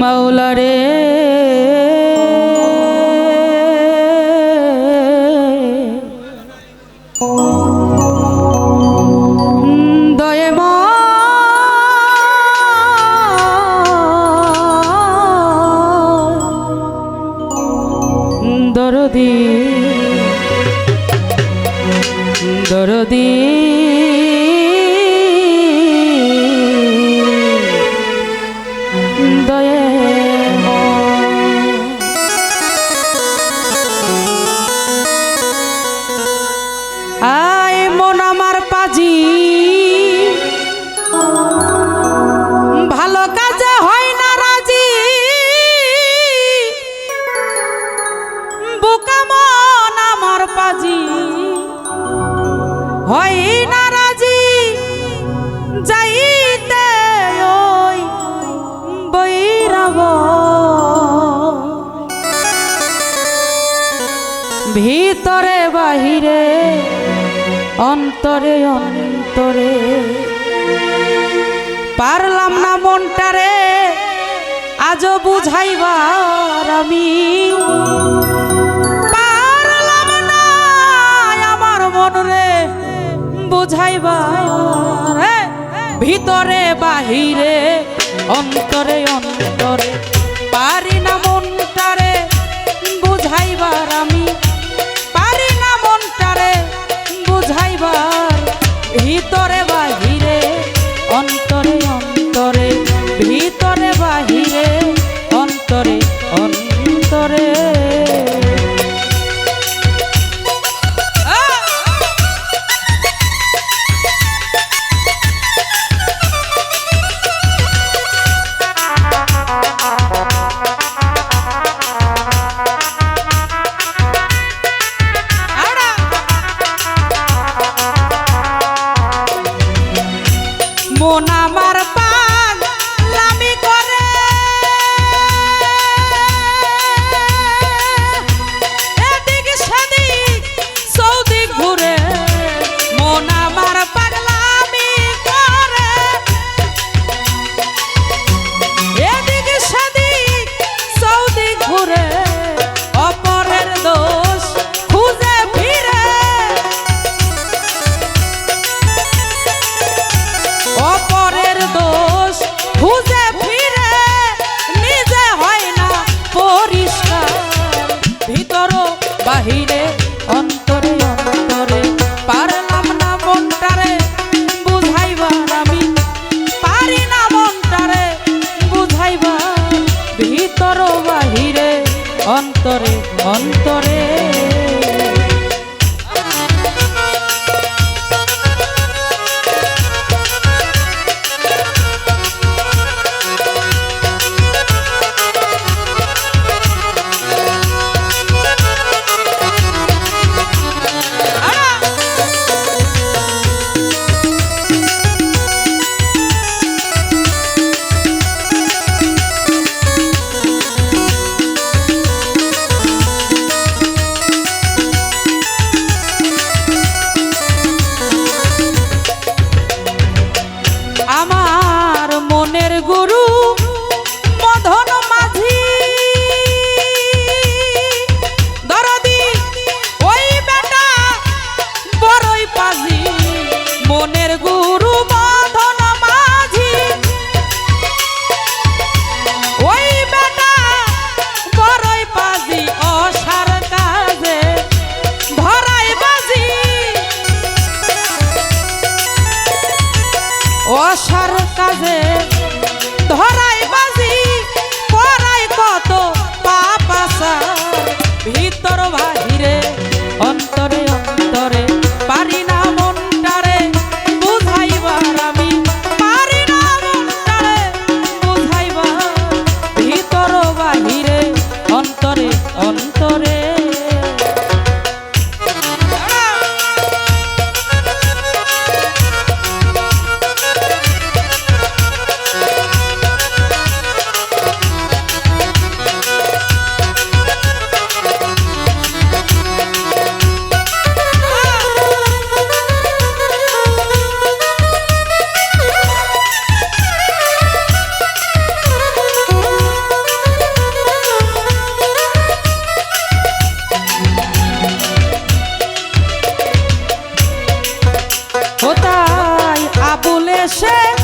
মাওলা রে। দরদি। দরদি। ভিতরে, বাহিরে, অন্তরে অন্তরে। পারলাম না মনটারে আজ বুঝাইবার আমি। পারলাম না আমার মনরে বুঝাইবার। ভিতরে, বাহিরে, অন্তরে অন্তরে imaginé ভিতর ভাই। mexer.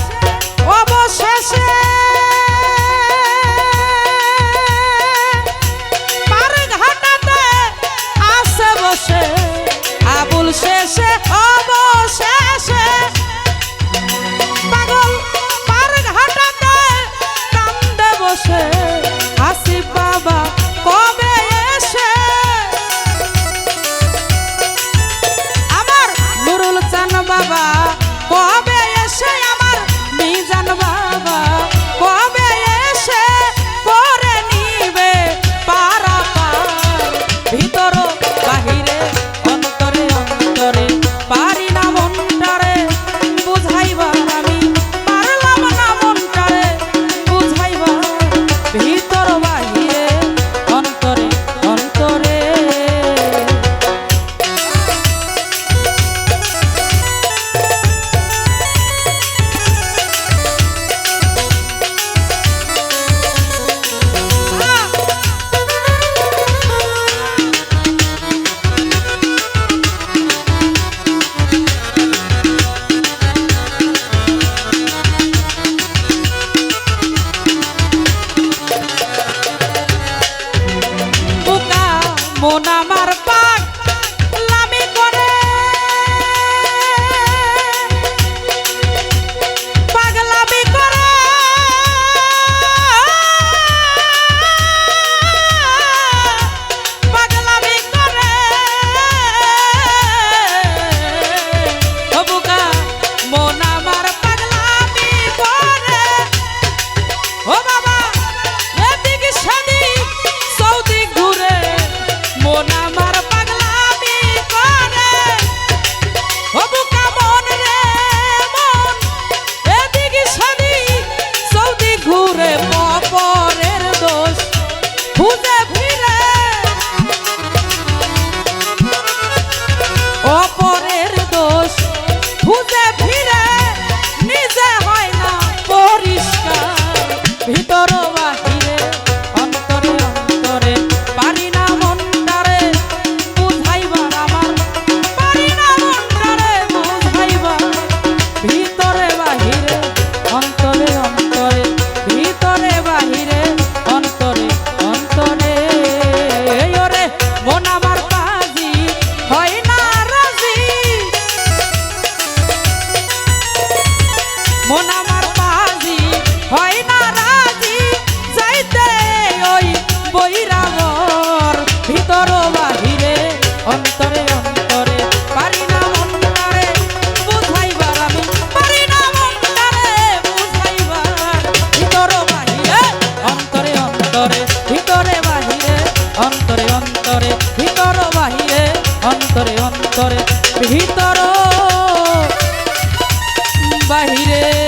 মন বাহিরে